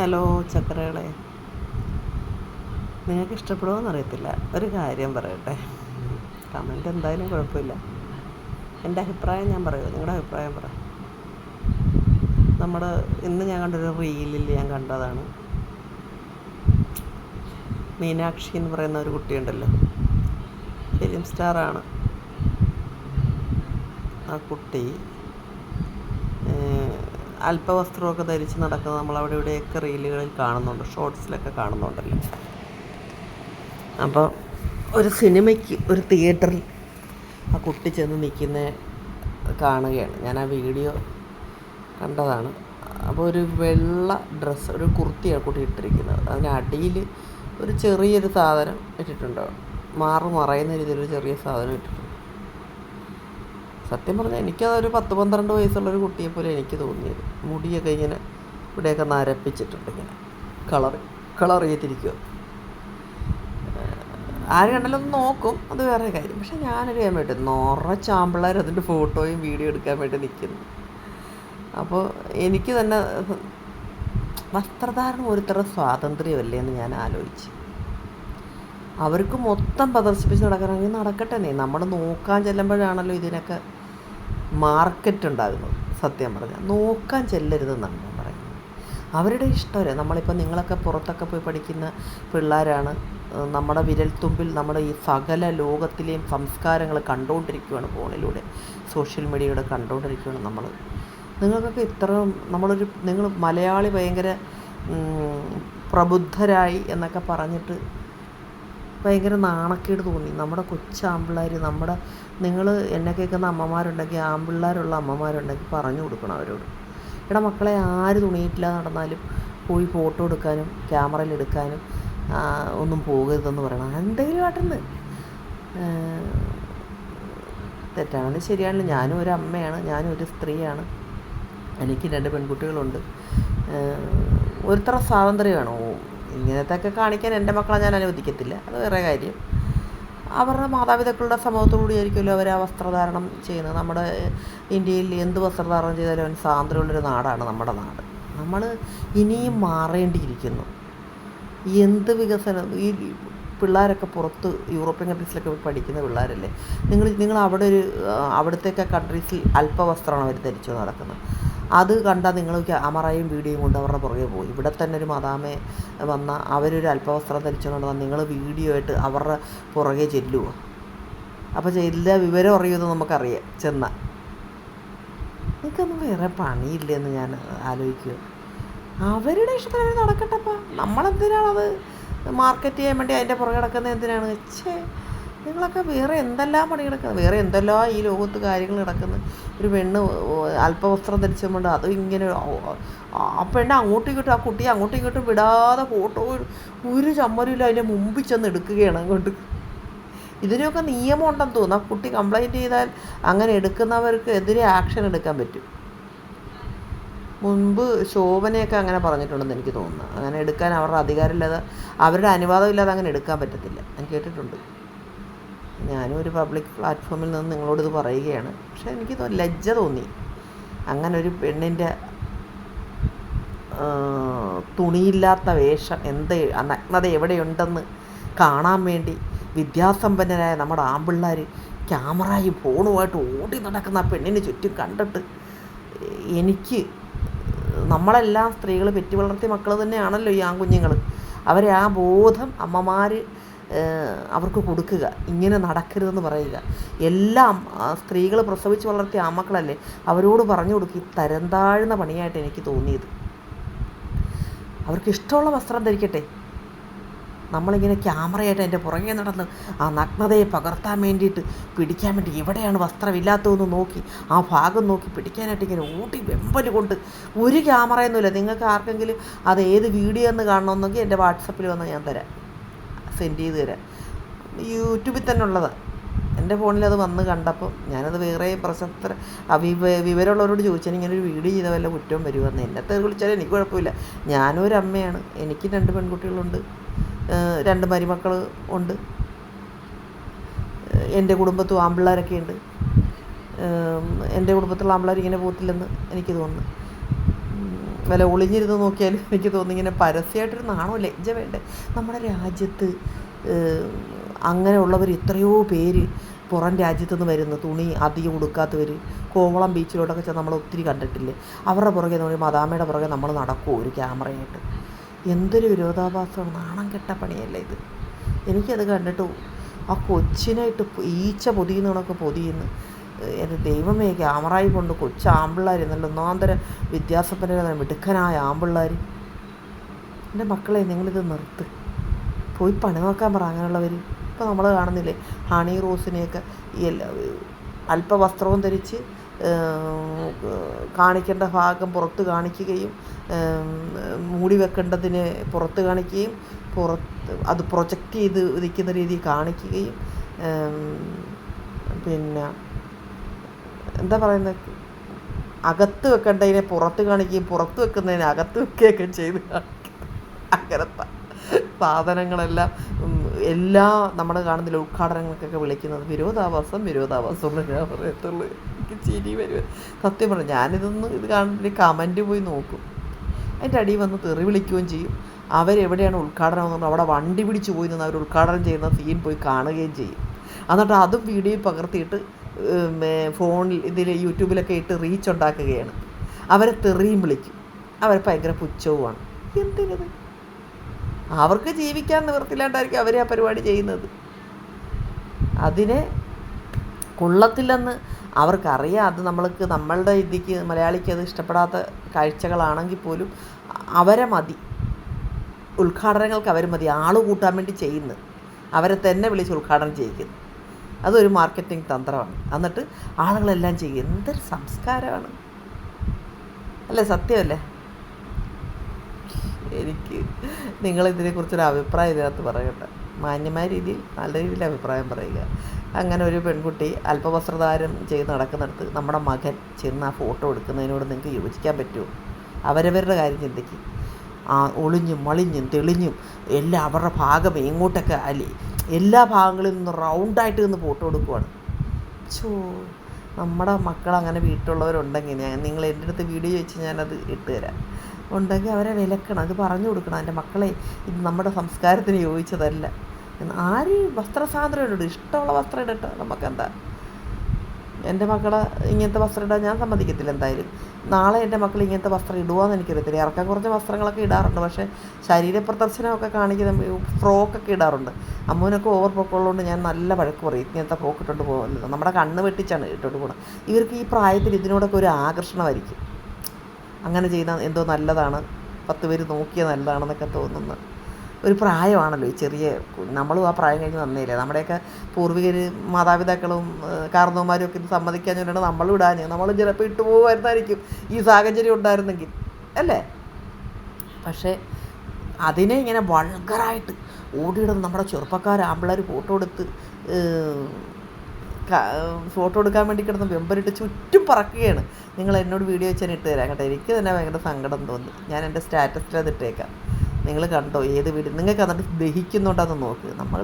Hello ചക്കരകളെ നിങ്ങൾക്ക് ഇഷ്ടപ്പെടുമോ അറിയത്തില്ല ഒരു കാര്യം പറയട്ടെ. കമന്റ് എന്തായാലും കുഴപ്പമില്ല. എന്റെ അഭിപ്രായം ഞാൻ പറയുമോ നിങ്ങളുടെ അഭിപ്രായം പറ. നമ്മൾ ഇന്ന് ഞാൻ കണ്ടൊരു റീലിൽ ഞാൻ കണ്ടതാണ്. മീനാക്ഷി എന്ന് പറയുന്ന ഒരു കുട്ടിയുണ്ടല്ലോ. ഫിലിം സ്റ്റാറാണ്. ആ കുട്ടി അല്പവസ്ത്രമൊക്കെ ധരിച്ച് നടക്കുന്നത് നമ്മൾ അവിടെ ഇവിടെയൊക്കെ റീലുകളിൽ കാണുന്നുണ്ട് ഷോർട്സിലൊക്കെ കാണുന്നുണ്ടല്ലോ. അപ്പോൾ ഒരു സിനിമയ്ക്ക് ഒരു തിയേറ്ററിൽ ആ കുട്ടി ചെന്ന് നിൽക്കുന്ന കാണുകയാണ്. ഞാൻ ആ വീഡിയോ കണ്ടതാണ്. അപ്പോൾ ഒരു വെള്ള ഡ്രസ്സ് ഒരു കുർത്തിയാണ് കുട്ടി ഇട്ടിരിക്കുന്നത്. അതിനടിയിൽ ഒരു ചെറിയൊരു സാധനം ഇട്ടിട്ടുണ്ടാവും മാറു മറയുന്ന രീതിയിലൊരു ചെറിയ സാധനം ഇട്ടിട്ടുണ്ട്. സത്യം പറഞ്ഞാൽ എനിക്കതൊരു പത്ത് പന്ത്രണ്ട് വയസ്സുള്ളൊരു കുട്ടിയെ പോലെ എനിക്ക് തോന്നിയത്. മുടിയൊക്കെ ഇങ്ങനെ ഇവിടെയൊക്കെ നരപ്പിച്ചിട്ടുണ്ട് ഇങ്ങനെ. കളർ കളർ ചെയ്തിരിക്കുക ആര് കണ്ടാലും നോക്കും അത് വേറെ കാര്യം. പക്ഷെ ഞാനൊരു ചെയ്യാൻ വേണ്ടി നിറച്ച ആമ്പിള്ളേർ അതിന്റെ ഫോട്ടോയും വീഡിയോ എടുക്കാൻ വേണ്ടി നിൽക്കുന്നു. അപ്പോൾ എനിക്ക് തന്നെ വസ്ത്രധാരണം ഒരുത്തരം സ്വാതന്ത്ര്യമല്ലേ എന്ന് ഞാൻ ആലോചിച്ച്. അവർക്ക് മൊത്തം പ്രദർശിപ്പിച്ച് നടക്കണമെങ്കിൽ നടക്കട്ടെ നീ. നമ്മൾ നോക്കാൻ ചെല്ലുമ്പോഴാണല്ലോ ഇതിനൊക്കെ മാർക്കറ്റ് ഉണ്ടാകുന്നത് സത്യം പറഞ്ഞാൽ നോക്കാൻ ചെല്ലരുതെന്നാണ് ഞാൻ പറയുന്നത്. അവരുടെ ഇഷ്ടമല്ലേ നമ്മളിപ്പോൾ നിങ്ങളൊക്കെ പുറത്തൊക്കെ പോയി പഠിക്കുന്ന പിള്ളേരാണ് നമ്മുടെ വിരൽത്തുമ്പിൽ നമ്മുടെ ഈ സകല ലോകത്തിലെയും സംസ്കാരങ്ങൾ കണ്ടുകൊണ്ടിരിക്കുകയാണ് ഫോണിലൂടെ. സോഷ്യൽ മീഡിയയിലൂടെ കണ്ടുകൊണ്ടിരിക്കുകയാണ് നമ്മൾ നിങ്ങൾക്കൊക്കെ ഇത്ര നമ്മളൊരു നിങ്ങൾ മലയാളി ഭയങ്കര പ്രബുദ്ധരായി എന്നൊക്കെ പറഞ്ഞിട്ട് ഭയങ്കര നാണക്കേട് തോന്നി. നമ്മുടെ കൊച്ചാമ്പിള്ളേർ നമ്മുടെ നിങ്ങൾ എന്നെ കേൾക്കുന്ന അമ്മമാരുണ്ടെങ്കിൽ ആമ്പിള്ളേരുള്ള അമ്മമാരുണ്ടെങ്കിൽ പറഞ്ഞു കൊടുക്കണം അവരോട്. എടാ മക്കളെ ആര് തുണിയിട്ടില്ല നടന്നാലും പോയി ഫോട്ടോ എടുക്കാനും ക്യാമറയിൽ എടുക്കാനും ഒന്നും പോകരുതെന്ന് പറയണം. എന്തെങ്കിലും ആട്ടെന്ന് തെറ്റാണെന്ന് ശരിയാണ്. ഞാനും ഒരു അമ്മയാണ് ഞാനും ഒരു സ്ത്രീയാണ്. എനിക്ക് രണ്ട് പെൺകുട്ടികളുണ്ട്. ഒരുത്തര സ്വാതന്ത്ര്യമാണോ ഇങ്ങനത്തെയൊക്കെ കാണിക്കാൻ എന്റെ മക്കളെ ഞാൻ അനുവദിക്കത്തില്ല. അത് വേറെ കാര്യം. അവരുടെ മാതാപിതാക്കളുടെ സമൂഹത്തോടുകൂടി ആയിരിക്കുമല്ലോ അവർ ആ വസ്ത്രധാരണം ചെയ്യുന്നത്. നമ്മുടെ ഇന്ത്യയിൽ എന്ത് വസ്ത്രധാരണം ചെയ്താലും അവൻ സ്വാതന്ത്ര്യമുള്ളൊരു നാടാണ് നമ്മുടെ നാട്. നമ്മൾ ഇനിയും മാറേണ്ടിയിരിക്കുന്നു. എന്ത് വികസനം? ഈ പിള്ളേരൊക്കെ പുറത്ത് യൂറോപ്യൻ കൺട്രീസിലൊക്കെ പഠിക്കുന്ന പിള്ളേരല്ലേ? നിങ്ങൾ നിങ്ങൾ അവിടെ ഒരു അവിടുത്തെയൊക്കെ കൺട്രീസിൽ അല്പവസ്ത്രമാണ് അവർ ധരിച്ചു നടക്കുന്നത്. അത് കണ്ടാൽ നിങ്ങൾ ക്യാമറയും വീഡിയോയും കൊണ്ട് അവരുടെ പുറകെ പോയി ഇവിടെ തന്നെ ഒരു മദാമെ വന്ന അവരൊരു അല്പവസ്ത്രം ധരിച്ചുകൊണ്ട് വന്നാൽ നിങ്ങൾ വീഡിയോ ആയിട്ട് അവരുടെ പുറകെ ചെല്ലുമോ അപ്പോൾ ചെല്ല വിവരം അറിയുമെന്ന് നമുക്കറിയാം. ചെന്ന. നിങ്ങൾക്കൊന്നും വേറെ പണിയില്ലെന്ന് ഞാൻ ആലോചിക്കുക അവരുടെ ഇഷ്ടത്തിന് അവർ നടക്കട്ടപ്പാ നമ്മളെന്തിനാണത്? മാർക്കറ്റ് ചെയ്യാൻ വേണ്ടി അതിന്റെ പുറകെ കിടക്കുന്നത് എന്തിനാണ് ഛേ. നിങ്ങളൊക്കെ വേറെ എന്തെല്ലാം പണി കിടക്കുന്നത്? വേറെ എന്തെല്ലാം ഈ ലോകത്ത് കാര്യങ്ങൾ കിടക്കുന്നു ഒരു പെണ്ണ് അല്പവസ്ത്രം ധരിച്ചുകൊണ്ട് അതും ഇങ്ങനെ ആ പെണ്ണ് അങ്ങോട്ടും ഇങ്ങോട്ടും ആ കുട്ടിയെ അങ്ങോട്ടും ഇങ്ങോട്ടും വിടാതെ ഫോട്ടോ ഒരു ചമ്മരില്ല അതിന്റെ മുമ്പിൽ ചെന്ന് എടുക്കുകയാണ് അങ്ങോട്ട്. ഇതിനൊക്കെ നിയമം ഉണ്ടെന്ന് തോന്നുന്നു. ആ കുട്ടി കംപ്ലൈന്റ് ചെയ്താൽ അങ്ങനെ എടുക്കുന്നവർക്ക് എതിരെ ആക്ഷൻ എടുക്കാൻ പറ്റും. മുൻപ് ശോഭനയൊക്കെ അങ്ങനെ പറഞ്ഞിട്ടുണ്ടെന്ന് എനിക്ക് തോന്നുന്നു. അങ്ങനെ എടുക്കാൻ അവരുടെ അധികാരമില്ലാതെ അവരുടെ അനുവാദമില്ലാതെ അങ്ങനെ എടുക്കാൻ പറ്റത്തില്ല. ഞാൻ കേട്ടിട്ടുണ്ട്. ഞാനും ഒരു പബ്ലിക് പ്ലാറ്റ്ഫോമിൽ നിന്ന് നിങ്ങളോട് ഇത് പറയുകയാണ്. പക്ഷേ എനിക്ക് ലജ്ജ തോന്നി. അങ്ങനെ ഒരു പെണ്ണിന്റെ തുണിയില്ലാത്ത വേഷം എന്ത് നഗ്നത എവിടെയുണ്ടെന്ന് കാണാൻ വേണ്ടി വിദ്യാസമ്പന്നരായ നമ്മുടെ ആമ്പിള്ളേർ ക്യാമറയും ഫോണുമായിട്ട് ഓടി നടക്കുന്ന ആ പെണ്ണിന് ചുറ്റും കണ്ടിട്ട് എനിക്ക് നമ്മളെല്ലാം സ്ത്രീകൾ പെറ്റി വളർത്തിയ മക്കൾ തന്നെയാണല്ലോ ഈ ആൺകുഞ്ഞുങ്ങൾ അവരെ ആ ബോധം അമ്മമാർ അവർക്ക് കൊടുക്കുക. ഇങ്ങനെ നടക്കരുതെന്ന് പറയുക. എല്ലാം സ്ത്രീകൾ പ്രസവിച്ച് വളർത്തിയ ആമക്കളല്ലേ അവരോട് പറഞ്ഞു കൊടുക്കുക തരം താഴ്ന്ന പണിയായിട്ട് എനിക്ക് തോന്നിയത്. അവർക്ക് ഇഷ്ടമുള്ള വസ്ത്രം ധരിക്കട്ടെ. നമ്മളിങ്ങനെ ക്യാമറയായിട്ട് അതിന്റെ പുറകെ നടന്ന് ആ നഗ്നതയെ പകർത്താൻ വേണ്ടിയിട്ട് പിടിക്കാൻ വേണ്ടി എവിടെയാണ് വസ്ത്രമില്ലാത്തതെന്ന് നോക്കി ആ ഭാഗം നോക്കി പിടിക്കാനായിട്ട് ഇങ്ങനെ ഓടി വെമ്പൽ കൊണ്ട് ഒരു ക്യാമറയൊന്നുമില്ല. നിങ്ങൾക്ക് ആർക്കെങ്കിലും അത് ഏത് വീഡിയോ എന്ന് കാണണമെന്നെങ്കിൽ എന്റെ വാട്സപ്പിൽ വന്ന് ഞാൻ തരാം. സെൻഡ് ചെയ്ത് തരാം യൂട്യൂബിൽ തന്നെ ഉള്ളതാണ് എന്റെ ഫോണിൽ അത് വന്ന് കണ്ടപ്പോൾ ഞാനത് വേറെ പ്രശസ്ത വിവ വിവരമുള്ളവരോട് ചോദിച്ചാൽ ഇങ്ങനെ ഒരു വീഡിയോ ചെയ്ത വല്ല കുറ്റവും വരുമെന്ന് എന്നത്തെ വിളിച്ചാലും എനിക്ക് കുഴപ്പമില്ല. ഞാനും ഒരു അമ്മയാണ്. എനിക്ക് രണ്ട് പെൺകുട്ടികളുണ്ട്. രണ്ട് മരുമക്കൾ ഉണ്ട്. എന്റെ കുടുംബത്തും ആമ്പിള്ളേരൊക്കെ ഉണ്ട്. എന്റെ കുടുംബത്തിലുള്ള ആമ്പിള്ളേർ ഇങ്ങനെ പോകത്തില്ലെന്ന് എനിക്ക് തോന്നുന്നു. വല്ല ഒളിഞ്ഞിരുന്ന് നോക്കിയാലും എനിക്ക് തോന്നി ഇങ്ങനെ പരസ്യമായിട്ടൊരു നാണോ ലജ്ജ വേണ്ടേ? നമ്മുടെ രാജ്യത്ത് അങ്ങനെയുള്ളവർ എത്രയോ പേര് പുറം രാജ്യത്തു നിന്ന് വരുന്ന. തുണി അധികം ഉടുക്കാത്തവർ കോവളം ബീച്ചിലോട്ടൊക്കെ ചെന്ന് നമ്മൾ ഒത്തിരി കണ്ടിട്ടില്ലേ? അവരുടെ പുറകെ എന്ന് പറയുമ്പോൾ മദാമയുടെ പുറകെ നമ്മൾ നടക്കുമോ ഒരു ക്യാമറയായിട്ട്? എന്തൊരു വിരോധാഭാസമാണ് നാണം കെട്ട പണിയല്ലേ ഇത്? എനിക്കത് കണ്ടിട്ട് ആ കൊച്ചിനായിട്ട് ഈച്ച പൊതിയുന്നതൊക്കെ പൊതിയുന്നു. എന്റെ ദൈവമേ ക്യാമറയിൽ കൊണ്ട് കൊച്ചു ആമ്പിള്ളേർ നല്ല ഒന്നാന്തര വിദ്യാസമ്പന്നരായ മിടുക്കനായ ആമ്പിള്ളേർ എന്റെ മക്കളെ നിങ്ങളിത് നിർത്ത്. പോയി പണി നോക്കാൻ പറ അങ്ങനെയുള്ളവർ ഇപ്പോൾ നമ്മൾ കാണുന്നില്ലേ ഹണി റോസിനെയൊക്കെ അല്പവസ്ത്രവും ധരിച്ച് കാണിക്കേണ്ട ഭാഗം പുറത്ത് കാണിക്കുകയും മൂടി വെക്കേണ്ടതിന് പുറത്ത് കാണിക്കുകയും പുറത്ത് അത് പ്രൊജക്റ്റ് ചെയ്ത് നിൽക്കുന്ന രീതിയിൽ കാണിക്കുകയും പിന്നെ എന്താ പറയുന്നത് അകത്ത് വെക്കേണ്ടതിനെ പുറത്ത് കാണിക്കുകയും പുറത്ത് വെക്കുന്നതിനെ അകത്ത് വെക്കുകയൊക്കെ ചെയ്ത് അങ്ങനത്തെ സാധനങ്ങളെല്ലാം എല്ലാ നമ്മൾ കാണുന്നില്ല ഉദ്ഘാടനങ്ങൾക്കൊക്കെ വിളിക്കുന്നത് വിരോധാഭാസം വിരോധാഭാസം എന്ന് ഞാൻ പറയത്തുള്ളൂ. എനിക്ക് ചിരി വരും സത്യം പറഞ്ഞു ഞാനിതൊന്ന് ഇത് കാണുന്ന കമന്റ് പോയി നോക്കും. അതിന്റെ അടിയിൽ വന്ന് തെറി വിളിക്കുകയും ചെയ്യും. അവരെവിടെയാണ് ഉദ്ഘാടനം എന്ന് അവിടെ വണ്ടി പിടിച്ച് പോയി നിന്ന് അവർ ഉദ്ഘാടനം ചെയ്യുന്ന സീൻ പോയി കാണുകയും ചെയ്യും. എന്നിട്ട് അതും വീഡിയോ പകർത്തിയിട്ട് ഫോണിൽ ഇതിൽ യൂട്യൂബിലൊക്കെ ഇട്ട് റീച്ച് ഉണ്ടാക്കുകയാണ്. അവരെ തെറിയും വിളിക്കും. അവർ ഭയങ്കര പുച്ഛവുമാണ്. എന്തിനത്? അവർക്ക് ജീവിക്കാൻ നിവൃത്തില്ലാണ്ടായിരിക്കും അവരെ ആ പരിപാടി ചെയ്യുന്നത്. അതിനെ കൊള്ളത്തില്ലെന്ന് അവർക്കറിയാം. അത് നമ്മൾക്ക് നമ്മളുടെ ഇതിക്ക് മലയാളിക്ക് അത് ഇഷ്ടപ്പെടാത്ത കാഴ്ചകളാണെങ്കിൽ പോലും അവരെ മതി. ഉദ്ഘാടനങ്ങൾക്ക് അവർ മതി. ആൾ കൂട്ടാൻ വേണ്ടി ചെയ്യുന്നത്. അവരെ തന്നെ വിളിച്ച് ഉദ്ഘാടനം ചെയ്യിക്കുന്നു. അതൊരു മാർക്കറ്റിംഗ് തന്ത്രമാണ്. എന്നിട്ട് ആളുകളെല്ലാം ചെയ്യും. എന്തൊരു സംസ്കാരമാണ്. അല്ലേ സത്യമല്ലേ? എനിക്ക് നിങ്ങളിതിനെക്കുറിച്ചൊരു അഭിപ്രായം ഇതിനകത്ത് പറയട്ടെ. മാന്യമായ രീതിയിൽ നല്ല രീതിയിൽ അഭിപ്രായം പറയുക. അങ്ങനെ ഒരു പെൺകുട്ടി അല്പവസ്ത്രധാരം ചെയ്ത് നടക്കുന്നിടത്ത് നമ്മുടെ മകൻ ചെന്ന് ആ ഫോട്ടോ എടുക്കുന്നതിനോട് നിങ്ങൾക്ക് യോജിക്കാൻ പറ്റുമോ? അവരവരുടെ കാര്യം ചിന്തിക്കും. ആ ഒളിഞ്ഞും മളിഞ്ഞും തെളിഞ്ഞും എല്ലാം അവരുടെ ഭാഗം എങ്ങോട്ടൊക്കെ അല്ലേ? എല്ലാ ഭാഗങ്ങളിൽ നിന്നും റൗണ്ടായിട്ട് നിന്ന് ഫോട്ടോ എടുക്കുവാണ്. ചോ നമ്മുടെ മക്കൾ അങ്ങനെ വീട്ടിലുള്ളവരുണ്ടെങ്കിൽ ഞാൻ നിങ്ങൾ എന്റെ അടുത്ത് വീഡിയോ ചോദിച്ച് ഞാനത് ഇട്ട് തരാം. ഉണ്ടെങ്കിൽ അവരെ വിലക്കണം അത് പറഞ്ഞു കൊടുക്കണം. എന്റെ മക്കളെ ഇത് നമ്മുടെ സംസ്കാരത്തിന് യോജിച്ചതല്ല. ആര് വസ്ത്രസ്വാതന്ത്ര്യം ഇഷ്ടമുള്ള വസ്ത്രം ഇടട്ടെ? നമുക്കെന്താ? എന്റെ മക്കളെ ഇങ്ങനത്തെ വസ്ത്രം ഇടാൻ ഞാൻ സമ്മതിക്കത്തില്ല എന്തായാലും. നാളെ എന്റെ മക്കൾ ഇങ്ങനത്തെ വസ്ത്രം ഇടുവാന്ന് എനിക്കറിയത്തില്ല. ഇറക്കാൻ കുറച്ച് വസ്ത്രങ്ങളൊക്കെ ഇടാറുണ്ട്. പക്ഷേ ശരീര പ്രദർശനമൊക്കെ കാണിക്കുന്ന ഫ്രോക്കൊക്കെ ഇടാറുണ്ട്. അമ്മൂനൊക്കെ ഓവർ പൊക്കമുള്ളതുകൊണ്ട് ഞാൻ നല്ല വഴക്ക് പറയും. ഇങ്ങനത്തെ ഫ്രോക്ക് ഇട്ടുകൊണ്ട് പോകുന്നത് നമ്മുടെ കണ്ണ് വെട്ടിച്ചാണ് ഇട്ടുകൊണ്ട് പോകുന്നത് ഇവർക്ക് ഈ പ്രായത്തിൽ ഇതിനോടൊക്കെ ഒരു ആകർഷണമായിരിക്കും. അങ്ങനെ ചെയ്താൽ എന്തോ നല്ലതാണ്. പത്ത് പേര് നോക്കിയാൽ നല്ലതാണെന്നൊക്കെ തോന്നുന്നു. ഒരു പ്രായമാണല്ലോ ഈ ചെറിയ നമ്മളും ആ പ്രായം കഴിഞ്ഞ് വന്നില്ലേ നമ്മുടെയൊക്കെ പൂർവികർ മാതാപിതാക്കളും കാരണവന്മാരും ഒക്കെ ഇത് വേണ്ടിയാണ് നമ്മളും ഇടാൻ നമ്മൾ ചിലപ്പോൾ ഇട്ടു പോകുമായിരുന്നായിരിക്കും ഈ സാഹചര്യം ഉണ്ടായിരുന്നെങ്കിൽ അല്ലേ? പക്ഷേ അതിനെ ഇങ്ങനെ വൾഗറായിട്ട് ഓടിയിടുന്ന നമ്മുടെ ചെറുപ്പക്കാർ ആമ്പിള്ളേർ ഫോട്ടോ എടുത്ത് ഫോട്ടോ എടുക്കാൻ വേണ്ടി കിടന്ന് വെമ്പരിട്ട് ചുറ്റും പറക്കുകയാണ്. നിങ്ങൾ എന്നോട് വീഡിയോ വെച്ചാൽ ഇട്ട് തരാം കേട്ടോ. എനിക്ക് തന്നെ ഭയങ്കര സങ്കടം തോന്നി. ഞാൻ എന്റെ സ്റ്റാറ്റസിൽ അത് ഇട്ടേക്കാം. നിങ്ങൾ കണ്ടോ? ഏത് വീട്? നിങ്ങൾക്ക് എന്നിട്ട് ദഹിക്കുന്നുണ്ടെന്ന് നോക്ക്. നമ്മൾ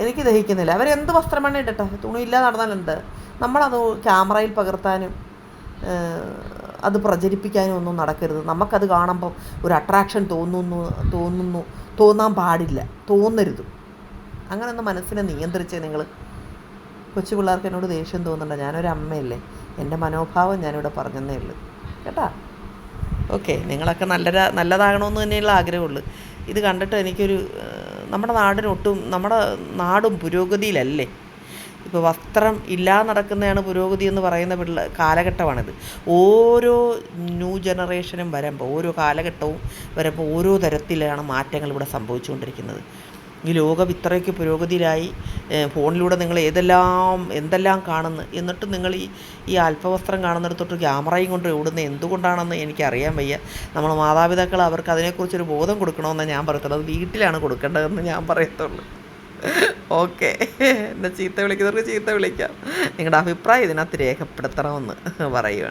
എനിക്ക് ദഹിക്കുന്നില്ല. അവരെന്ത് വസ്ത്രം വേണം ഇടട്ടെ? തുണിയില്ലാതെ നടന്നാലുണ്ട്. നമ്മളത് ക്യാമറയിൽ പകർത്താനും അത് പ്രചരിപ്പിക്കാനും ഒന്നും നടക്കരുത്. നമുക്കത് കാണുമ്പോൾ ഒരു അട്രാക്ഷൻ തോന്നുന്നു തോന്നുന്നു തോന്നാൻ പാടില്ല. തോന്നരുത്. അങ്ങനെ ഒന്ന് മനസ്സിനെ നിയന്ത്രിച്ച് നിങ്ങൾ കൊച്ചു പിള്ളേർക്ക് എന്നോട് ദേഷ്യം തോന്നുന്നുണ്ട് ഞാനൊരു അമ്മയല്ലേ എന്റെ മനോഭാവം ഞാനിവിടെ പറഞ്ഞതേ ഉള്ളൂ. കേട്ടാ? ഓക്കെ നിങ്ങളൊക്കെ നല്ല നല്ലതാകണമെന്ന് തന്നെയുള്ള ആഗ്രഹമുള്ളൂ. ഇത് കണ്ടിട്ട് എനിക്കൊരു നമ്മുടെ നാടിനൊട്ടും നമ്മുടെ നാടും പുരോഗതിയിലല്ലേ? ഇപ്പോൾ വസ്ത്രം ഇല്ലാതെ നടക്കുന്നതാണ് പുരോഗതി എന്ന് പറയുന്ന പിള്ള കാലഘട്ടമാണിത്. ഓരോ ന്യൂ ജനറേഷനും വരുമ്പോൾ ഓരോ കാലഘട്ടവും വരുമ്പോൾ ഓരോ തരത്തിലാണ് മാറ്റങ്ങൾ ഇവിടെ സംഭവിച്ചുകൊണ്ടിരിക്കുന്നത്. ഈ ലോകം ഇത്രയ്ക്ക് പുരോഗതിയിലായി ഫോണിലൂടെ നിങ്ങൾ ഏതെല്ലാം എന്തെല്ലാം കാണുന്നു? എന്നിട്ട് നിങ്ങൾ ഈ ഈ അല്പവസ്ത്രം കാണുന്നിടത്തോട്ട് ക്യാമറയും കൊണ്ട് ഓടുന്നത് എന്തുകൊണ്ടാണെന്ന് എനിക്കറിയാൻ വയ്യ. നമ്മൾ മാതാപിതാക്കൾ അവർക്ക് അതിനെക്കുറിച്ചൊരു ബോധം കൊടുക്കണമെന്ന് ഞാൻ പറയത്തുള്ളൂ. അത് വീട്ടിലാണ് കൊടുക്കേണ്ടതെന്ന് ഞാൻ പറയത്തുള്ളൂ. ഓക്കെ. എന്നെ ചീത്ത വിളിക്കുന്നവർക്ക് ചീത്ത വിളിക്കാം. നിങ്ങളുടെ അഭിപ്രായം ഇതിനകത്ത് രേഖപ്പെടുത്തണമെന്ന് പറയുകയാണ്